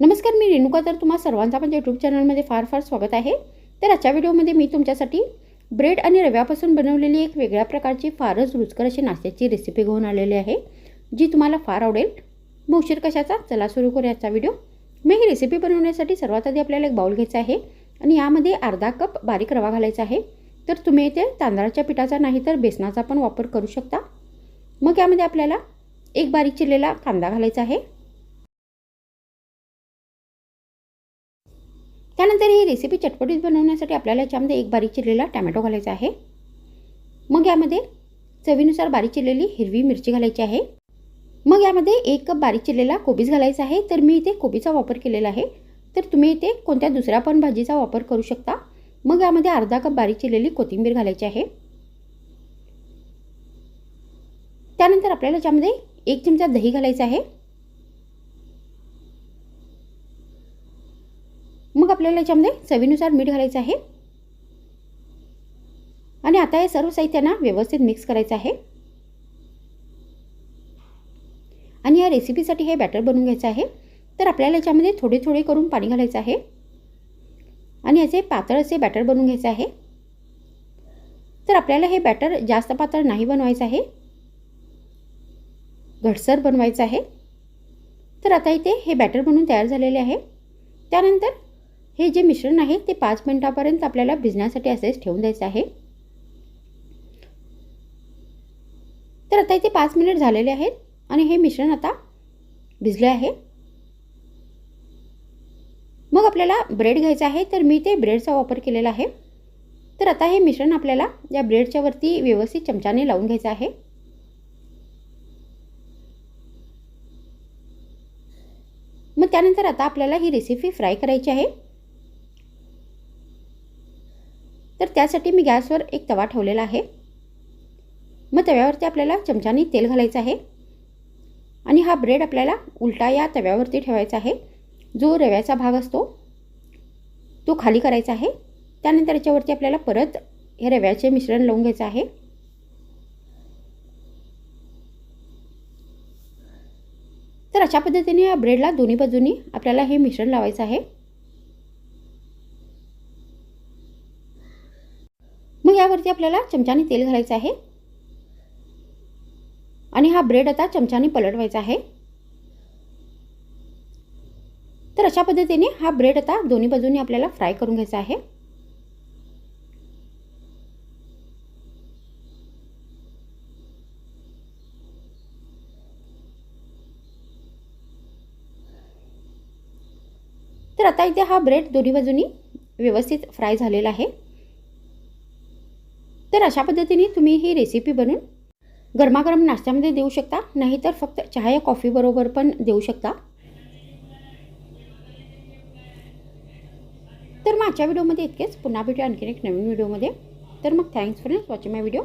नमस्कार मी रेणुका. तर तुम्हा सर्वांचा माझ्या यूट्यूब चॅनलमध्ये फार फार स्वागत आहे. तर आजच्या व्हिडिओमध्ये मी तुमच्यासाठी ब्रेड आणि रव्यापासून बनवलेली एक वेगळ्या प्रकारची फारच रुचकर अशी नाश्त्याची रेसिपी घेऊन आलेली आहे जी तुम्हाला फार आवडेल. मग उशीर कशाचा? चला सुरू करूया आजचा व्हिडिओ. मी ही रेसिपी बनवण्यासाठी सर्वात आधी आपल्याला एक बाउल घ्यायचा आहे आणि यामध्ये अर्धा कप बारीक रवा घालायचा आहे. तर तुम्ही इथे तांदळाच्या पिठाचा नाही तर बेसनाचा पण वापर करू शकता. मग यामध्ये आपल्याला एक बारीक चिरलेला कांदा घालायचा आहे. त्यानंतर ही रेसिपी चटपटीत बनवण्यासाठी आपल्याला याच्यामध्ये एक बारीक चिरलेला टॅमॅटो घालायचा आहे. मग यामध्ये चवीनुसार बारीक चिरलेली हिरवी मिरची घालायची आहे. मग यामध्ये एक कप बारीक चिरलेला कोबीज घालायचा आहे. तर मी इथे कोबीचा वापर केलेला आहे. तर तुम्ही इथे कोणत्या दुसऱ्या पण भाजीचा वापर करू शकता. मग यामध्ये अर्धा कप बारीक चिरलेली कोथिंबीर घालायची आहे. त्यानंतर आपल्याला याच्यामध्ये एक चमचा दही घालायचा आहे. मग आपल्याला याच्यामध्ये चवीनुसार मीठ घालायचं आहे. आणि आता हे सर्व साहित्यांना व्यवस्थित मिक्स करायचं आहे. आणि या रेसिपीसाठी हे बॅटर बनवून घ्यायचं आहे. तर आपल्याला याच्यामध्ये थोडे थोडे करून पाणी घालायचं आहे. आणि याचे पातळ असे बॅटर बनवून घ्यायचं आहे. तर आपल्याला हे बॅटर जास्त पातळ नाही बनवायचं आहे. घटसर बनवायचं आहे. तर आता इथे हे बॅटर बनवून तयार झालेले आहे. त्यानंतर हे जे मिश्रण आहे ते पाच मिनटापर्यंत आपल्याला भिजण्यासाठी असेच ठेवून द्यायचं आहे. तर आता इथे पाच मिनिट झालेले आहेत आणि हे मिश्रण आता भिजले आहे. मग आपल्याला ब्रेड घ्यायचा आहे तर मी ते ब्रेडचा वापर केलेला आहे. तर आता हे मिश्रण आपल्याला या ब्रेडच्या वरती व्यवस्थित चमच्याने लावून घ्यायचं आहे. मग त्यानंतर आता आपल्याला ही रेसिपी फ्राय करायची आहे. तर त्यासाठी मी गॅसवर एक तवा ठेवलेला आहे. मग तव्यावरती आपल्याला चमच्याने तेल घालायचं आहे. आणि हा ब्रेड आपल्याला उलटा या तव्यावरती ठेवायचा आहे. जो रव्याचा भाग असतो तो खाली करायचा आहे. त्यानंतर याच्यावरती आपल्याला परत हे रव्याचे मिश्रण लावून घ्यायचं आहे. तर अशा पद्धतीने या ब्रेडला दोन्ही बाजूनी आपल्याला हे मिश्रण लावायचं आहे मग यावरती आपल्याला चमच्याने तेल घालायचं आहे. आणि हा ब्रेड आता चमच्याने पलटवायचा आहे. तर अशा पद्धतीने हा ब्रेड आता दोन्ही बाजूंनी आपल्याला फ्राय करून घ्यायचा आहे. तर आता इथे हा ब्रेड दोन्ही बाजूनी व्यवस्थित फ्राय झालेला आहे. तर अशा पद्धतीने तुम्ही ही रेसिपी बनवून गरमागरम नाश्त्यामध्ये देऊ शकता. नाहीतर फक्त चहा या कॉफीबरोबर पण देऊ शकता. तर मग आजच्या व्हिडिओमध्ये इतकेच. पुन्हा भेटूया आणखीन एक नवीन व्हिडिओमध्ये तर मग thanks for watching my video